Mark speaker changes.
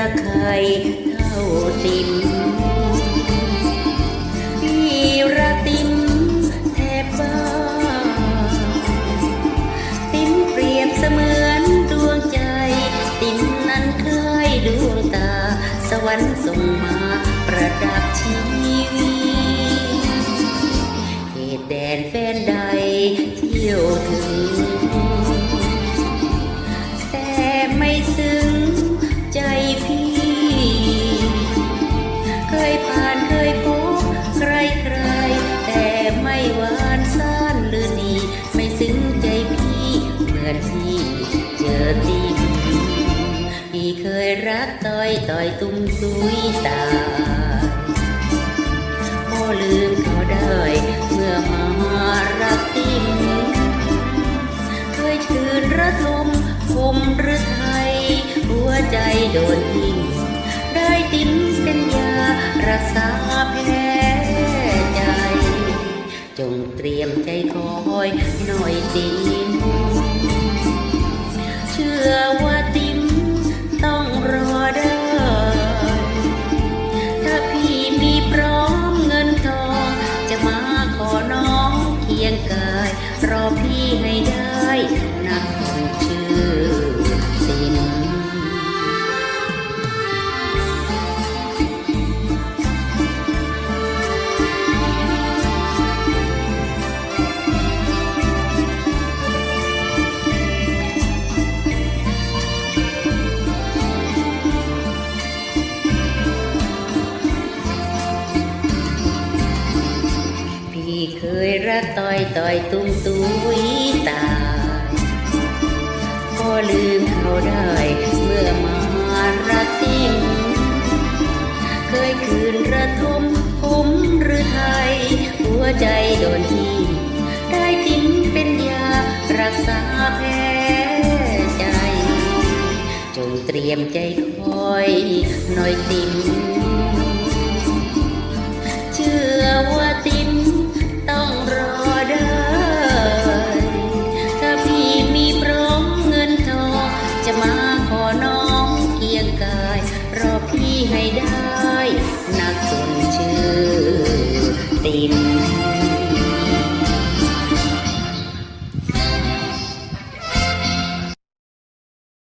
Speaker 1: รักใครเท่าติมพี่รักติมแทบบ้าติมเปรียบเสมือนดวงใจ ติมนั้นเคยดวงตา สวรรค์ส่งมาประดับชีวิตเขตแดนแฟนใดเที่ยวถึง เคยรักต่อยต่อยตุ้มตุยตายพอลืมเขาได้เมื่อมารักติ้มเคยชื่นระทมคมหรือไทย หัวใจโดนทิ้งได้ติ้มเป็นยารักษาแพ้ใจ จงเตรียมใจคอยหน่อยติ้มเชื่อว่า รอพี่ให้ได้นักคนชื่อ พี่เคยรักต่อยต่อยตุ้มตุยตายพอลืมเขาได้เมื่อมารักติ้มเคยคืนระทมผมหรือไทย หัวใจโดนที่ได้จิ้มเป็นยารักษาแพ้ใจ จงเตรียมใจคอยหน่อยติม ได้ นักสนชื่อติน